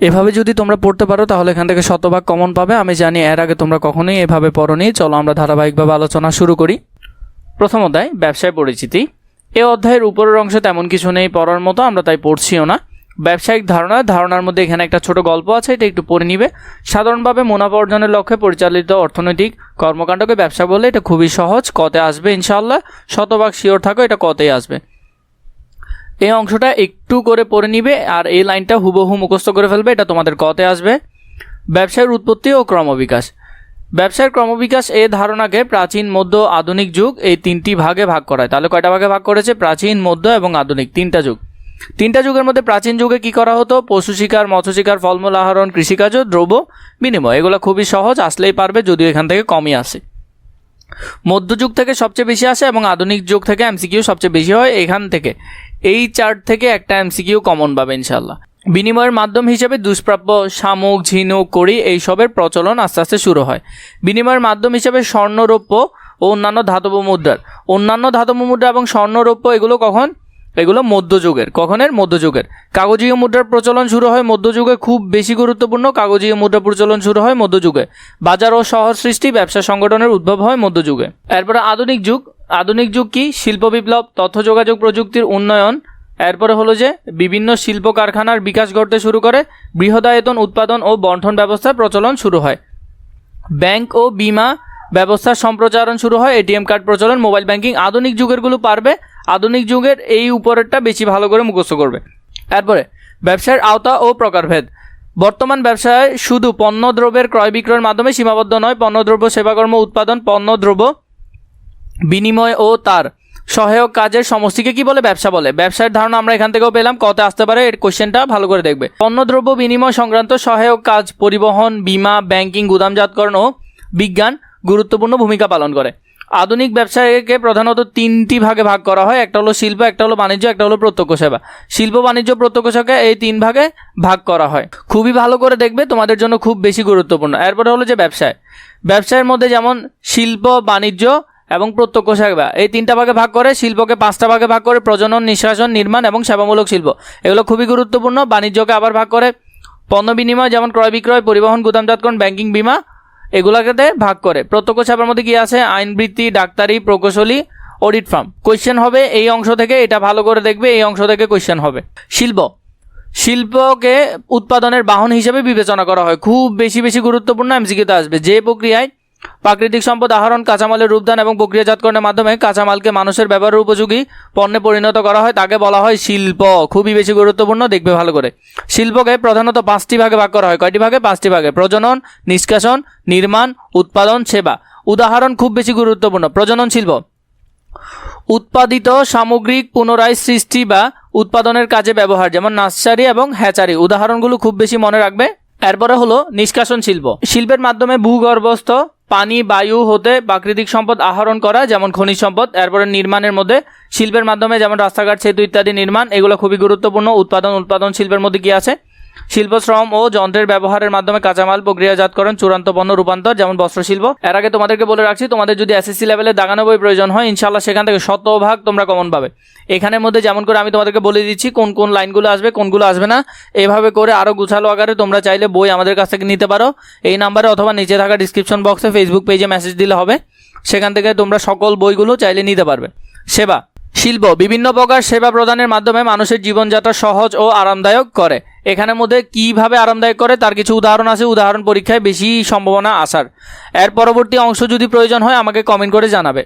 এভাবে যদি তোমরা পড়তে পারো, তাহলে এখান থেকে শতভাগ কমন পাবে। আমি জানি এর আগে তোমরা কখনোই এভাবে পড়োনি। চলো আমরা ধারাবাহিকভাবে আলোচনা শুরু করি। প্রথম অধ্যায়, ব্যবসায় পরিচিতি। এ অধ্যায়ের উপরের অংশে তেমন কিছু নেই পড়ার মতো, আমরা তাই পড়ছিও না। ব্যবসায়িক ধারণা, ধারণার মধ্যে এখানে একটা ছোট গল্প আছে, এটা একটু পড়ে নিবে। সাধারণভাবে মুনাফা অর্জনের লক্ষ্যে পরিচালিত অর্থনৈতিক কর্মকাণ্ডকে ব্যবসা বলে এটা খুবই সহজ। কতে আসবে ইনশাল্লাহ শতভাগ শিওর থাকো, এটা কতেই আসবে? এই অংশটা একটু করে পড়ে নিবে আর এই লাইনটা হুবহু মুখস্থ করে ফেলবে, এটা তোমাদের কতে আসবে। ব্যবসায়ের উৎপত্তি ও ক্রমবিকাশ। ব্যবসায়ের ক্রমবিকাশ এ ধারণাকে প্রাচীন, মধ্য, আধুনিক যুগ এই তিনটি ভাগে ভাগ করায়। তাহলে কয়টা ভাগে ভাগ করেছে? প্রাচীন, মধ্য এবং আধুনিক, তিনটা যুগ। তিনটা যুগের মধ্যে প্রাচীন যুগে কি করা হতো? পশু শিকার, মৎস্য শিকার, ফলমূল আহরণ, কৃষিকাজ ও দ্রব্য বিনিময়। এগুলো খুবই সহজ, আসলেই পারবে, যদিও এখান থেকে কমই আসে। মধ্যযুগ থেকে সবচেয়ে বেশি আসে এবং আধুনিক যুগ থেকে এমসিকিউ সবচেয়ে বেশি হয় এখান থেকে। এই চার্ট থেকে একটা এমসিকিউ কমন পাবে ইনশাল্লাহ বিনিময়ের মাধ্যম হিসেবে দুষ্প্রাপ্য, শামুক, ঝিনুক, কড়ি এইসবের প্রচলন আস্তে আস্তে শুরু হয়। বিনিময়ের মাধ্যম হিসেবে স্বর্ণরৌপ্য ও অন্যান্য ধাতব মুদ্রার, অন্যান্য ধাতব মুদ্রা এবং স্বর্ণরৌপ্য, এগুলো কখন? এগুলো মধ্যযুগের, কখনের মধ্যযুগের। কাগজীয় মুদ্রার প্রচলন শুরু হয় মধ্যযুগে, খুব বেশি গুরুত্বপূর্ণ কাগজীয় মুদ্রা প্রচলন শুরু হয় মধ্যযুগে। বাজার ও শহর সৃষ্টি ব্যবসা সংগঠনের উদ্ভব হয় মধ্যযুগে। এরপরে আধুনিক যুগ আধুনিক যুগ কি? শিল্প বিপ্লব, তথ্য যোগাযোগ প্রযুক্তির উন্নয়ন। এরপরে হলো যে, বিভিন্ন শিল্প কারখানার বিকাশ ঘটতে শুরু করে, বৃহদায়তন উৎপাদন ও বন্টন ব্যবস্থার প্রচলন শুরু হয়। ব্যাংক ও বিমা ব্যবস্থার সম্প্রচারণ শুরু হয়, এটিএম কার্ড প্রচলন, মোবাইল ব্যাংকিং আধুনিক যুগেরগুলো পারবে, আধুনিক যুগের এই উপরেরটা বেশি ভালো করে মুখস্থ করবে। এরপরে ব্যবসার আওতা ও প্রকারভেদ। বর্তমান ব্যবসায় শুধু পণ্যদ্রব্যের ক্রয় বিক্রয়ের মাধ্যমে সীমাবদ্ধ নয়, পণ্যদ্রব্য, সেবাকর্ম, উৎপাদন, পণ্যদ্রব্য বিনিময় ও তার সহায়ক কাজের সমষ্টিকে কি বলে? ব্যবসা বলে। ব্যবসার ধারণা আমরা এখান থেকেও পেলাম। কত আসতে পারে? এর কোশ্চেনটা ভালো করে দেখবে। পণ্যদ্রব্য বিনিময় সংক্রান্ত সহায়ক কাজ, পরিবহন, বিমা ব্যাংকিং গুদামজাতকরণ ও বিজ্ঞান গুরুত্বপূর্ণ ভূমিকা পালন করে। আধুনিক ব্যবসায়কে প্রধানত তিনটি ভাগে ভাগ করা হয়। একটা হলো শিল্প, একটা হলো বাণিজ্য, একটা হলো প্রত্যক্ষ সেবা। শিল্প, বাণিজ্য, প্রত্যক্ষ সেবা এই তিন ভাগে ভাগ করা হয়। খুবই ভালো করে দেখবে, তোমাদের জন্য খুব বেশি গুরুত্বপূর্ণ। এরপরে হলো যে ব্যবসায়। ব্যবসায়ের মধ্যে যেমন শিল্প, বাণিজ্য এবং প্রত্যক্ষ সেবা। এই তিনটা ভাগে ভাগ করে শিল্পকে পাঁচটা ভাগে ভাগ করে প্রজনন নিঃশ্বাসন নির্মাণ এবং সেবামূলক শিল্প। এগুলো খুবই গুরুত্বপূর্ণ। বাণিজ্যকে আবার ভাগ করে পণ্য বিনিময় যেমন ক্রয় বিক্রয়, পরিবহন গুদামজাতকরণ ব্যাংকিং, বিমা এগুলাকে ভাগ করে। প্রত্যক্ষ সেবার মধ্যে কি আছে? আইনবৃত্তি ডাক্তারি, প্রকৌশলী, অডিট ফার্ম। কোয়েশ্চেন হবে এই অংশ থেকে এটা ভালো করে দেখবে, এই অংশ থেকে কোয়েশ্চেন হবে। শিল্প। শিল্পকে উৎপাদনের বাহন হিসেবে বিবেচনা করা হয়। খুব বেশি বেশি গুরুত্বপূর্ণ এমসিকিউতে আসবে। যে প্রক্রিয়ায় প্রাকৃতিক সম্পদ আহরণ, কাঁচামালের রূপদান এবং প্রক্রিয়াজাতকরণের মাধ্যমে কাঁচামালকে মানুষের ব্যবহারের উপযোগী পণ্যে পরিণত করা হয়। তাকে বলা হয় শিল্প। খুবই বেশি গুরুত্বপূর্ণ, দেখবে ভালো করে। শিল্পকে প্রধানত পাঁচটি ভাগে ভাগ করা হয়। কয়টি ভাগে? পাঁচটি ভাগে। প্রজনন, নিষ্কাশন, নির্মাণ, উৎপাদন, সেবা। উদাহরণ খুব বেশি গুরুত্বপূর্ণ। প্রজনন শিল্প। উৎপাদিত সামগ্রিক পুনরায় সৃষ্টি বা উৎপাদনের কাজে ব্যবহার, যেমন নার্সারি এবং হ্যাচারি। উদাহরণগুলো খুব বেশি মনে রাখবে। এরপরে হলো নিষ্কাশন শিল্প। শিল্পের মাধ্যমে ভূগর্ভস্থ পানি, বায়ু হতে প্রাকৃতিক সম্পদ আহরণ করা, যেমন খনিজ সম্পদ, এরপরে নির্মাণের মধ্যে শিল্পের মাধ্যমে, যেমন রাস্তাঘাট, সেতু ইত্যাদি নির্মাণ, এগুলো খুবই গুরুত্বপূর্ণ। উৎপাদন উৎপাদন শিল্পের মধ্যে কি আছে? শিল্প, শ্রম ও যন্ত্রের ব্যবহারের মাধ্যমে কাঁচামাল প্রক্রিয়াজাতকরণ চূড়ান্ত পণ্য রূপান্তর, যেমন বস্ত্রশিল্প। এর আগে তোমাদেরকে বলে রাখছি, তোমাদের যদি এসএসসি লেভেলে দাগানো বই প্রয়োজন হয় ইনশাল্লাহ সেখান থেকে শতভাগ তোমরা কমন পাবে। এখানের মধ্যে যেমন করে আমি তোমাদেরকে বলে দিচ্ছি, কোন কোন লাইনগুলো আসবে, কোনগুলো আসবে না, এভাবে করে আরও গুছালো আকারে তোমরা চাইলে বই আমাদের কাছ থেকে নিতে পারো। এই নাম্বারে অথবা নিচে থাকা ডিসক্রিপশন বক্সে ফেসবুক পেজে মেসেজ দিলে হবে। সেখান থেকে তোমরা সকল বইগুলো চাইলে নিতে পারবে। সেবা শিল্প বিভিন্ন প্রকার সেবা প্রদানের মাধ্যমে মানুষের জীবনযাত্রা সহজ ও আরামদায়ক করে। এখানের মধ্যে কীভাবে আরামদায়ক করে তার কিছু উদাহরণ আছে। উদাহরণ পরীক্ষায় বেশি সম্ভাবনা আসার। এর পরবর্তী অংশ যদি প্রয়োজন হয় আমাকে কমেন্ট করে জানাবে।